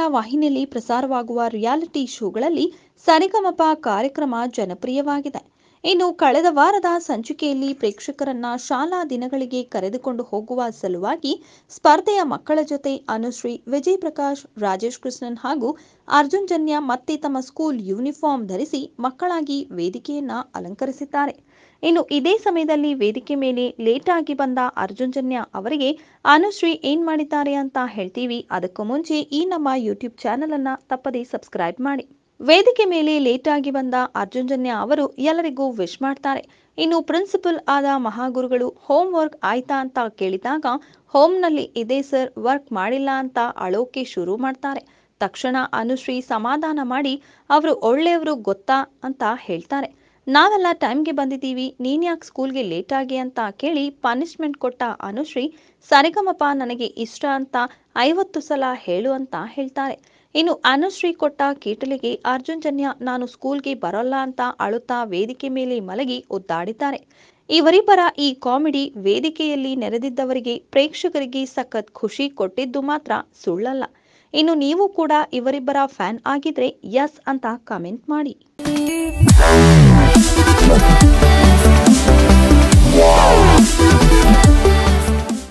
ಕನ್ನಡ ವಾಹಿನಿಯಲ್ಲಿ ಪ್ರಸಾರವಾಗುವ ರಿಯಾಲಿಟಿ ಶೋಗಳಲ್ಲಿ ಸರಿಗಮಪ ಕಾರ್ಯಕ್ರಮ ಜನಪ್ರಿಯವಾಗಿದೆ. ಇನ್ನು ಕಳೆದ ವಾರದ ಸಂಚಿಕೆಯಲ್ಲಿ ಪ್ರೇಕ್ಷಕರನ್ನ ಶಾಲಾ ದಿನಗಳಿಗೆ ಕರೆದುಕೊಂಡು ಹೋಗುವ ಸಲುವಾಗಿ ಸ್ಪರ್ಧೆಯ ಮಕ್ಕಳ ಜೊತೆ ಅನುಶ್ರೀ ವಿಜಯ್ ಪ್ರಕಾಶ್ ರಾಜೇಶ್ ಕೃಷ್ಣನ್ ಹಾಗೂ ಅರ್ಜುನ್ ಜನ್ಯ ಮತ್ತೆ ತಮ್ಮ ಸ್ಕೂಲ್ ಯೂನಿಫಾರ್ಮ್ ಧರಿಸಿ ಮಕ್ಕಳಾಗಿ ವೇದಿಕೆಯನ್ನ ಅಲಂಕರಿಸಿದ್ದಾರೆ. ಇನ್ನು ಇದೇ ಸಮಯದಲ್ಲಿ ವೇದಿಕೆ ಮೇಲೆ ಲೇಟ್ ಆಗಿ ಬಂದ ಅರ್ಜುನ್ ಜನ್ಯ ಅವರಿಗೆ ಅನುಶ್ರೀ ಏನ್ ಮಾಡಿದ್ದಾರೆ ಅಂತ ಹೇಳ್ತೀವಿ. ಅದಕ್ಕೂ ಮುಂಚೆ ಈ ನಮ್ಮ ಯೂಟ್ಯೂಬ್ ಚಾನೆಲ್ ಅನ್ನ ತಪ್ಪದೇ ಸಬ್ಸ್ಕ್ರೈಬ್ ಮಾಡಿ. ವೇದಿಕೆ ಮೇಲೆ ಲೇಟ್ ಆಗಿ ಬಂದ ಅರ್ಜುನ್ಜನ್ಯ ಅವರು ಎಲ್ಲರಿಗೂ ವಿಶ್ ಮಾಡ್ತಾರೆ. ಇನ್ನು ಪ್ರಿನ್ಸಿಪಲ್ ಆದ ಮಹಾಗುರುಗಳು ಹೋಮ್ ವರ್ಕ್ ಆಯ್ತಾ ಅಂತ ಕೇಳಿದಾಗ ಹೋಮ್ನಲ್ಲಿ ಇದೆ ಸರ್ ವರ್ಕ್ ಮಾಡಿಲ್ಲ ಅಂತ ಅಳೋಕೆ ಶುರು ಮಾಡ್ತಾರೆ. ತಕ್ಷಣ ಅನುಶ್ರೀ ಸಮಾಧಾನ ಮಾಡಿ, ಅವರು ಒಳ್ಳೆಯವರು ಗೊತ್ತಾ? ಅಂತ ಹೇಳ್ತಾರೆ. ನಾವೆಲ್ಲ ಟೈಮ್ಗೆ ಬಂದಿದ್ದೀವಿ, ನೀನ್ ಯಾಕೆ ಸ್ಕೂಲ್ಗೆ ಲೇಟ್ ಆಗಿ ಅಂತ ಕೇಳಿ ಪನಿಷ್ಮೆಂಟ್ ಕೊಟ್ಟ ಅನುಶ್ರೀ, ಸರಿಗಮಪ ನನಗೆ ಇಷ್ಟ ಅಂತ ಐವತ್ತು ಸಲ ಹೇಳು ಅಂತ ಹೇಳ್ತಾರೆ. ಇನ್ನು ಅನುಶ್ರೀ ಕೊಟ್ಟ ಕೀಟಲಿಗೆ ಅರ್ಜುನ್ ಜನ್ಯ ನಾನು ಸ್ಕೂಲ್ಗೆ ಬರೋಲ್ಲ ಅಂತ ಅಳುತ್ತಾ ವೇದಿಕೆ ಮೇಲೆ ಮಲಗಿ ಒದ್ದಾಡಿದ್ದಾರೆ. ಇವರಿಬ್ಬರ ಈ ಕಾಮಿಡಿ ವೇದಿಕೆಯಲ್ಲಿ ನೆರೆದಿದ್ದವರಿಗೆ ಪ್ರೇಕ್ಷಕರಿಗೆ ಸಖತ್ ಖುಷಿ ಕೊಟ್ಟಿದ್ದು ಮಾತ್ರ ಸುಳ್ಳಲ್ಲ. ಇನ್ನು ನೀವು ಕೂಡ ಇವರಿಬ್ಬರ ಫ್ಯಾನ್ ಆಗಿದ್ರೆ ಯಸ್ ಅಂತ ಕಮೆಂಟ್ ಮಾಡಿ.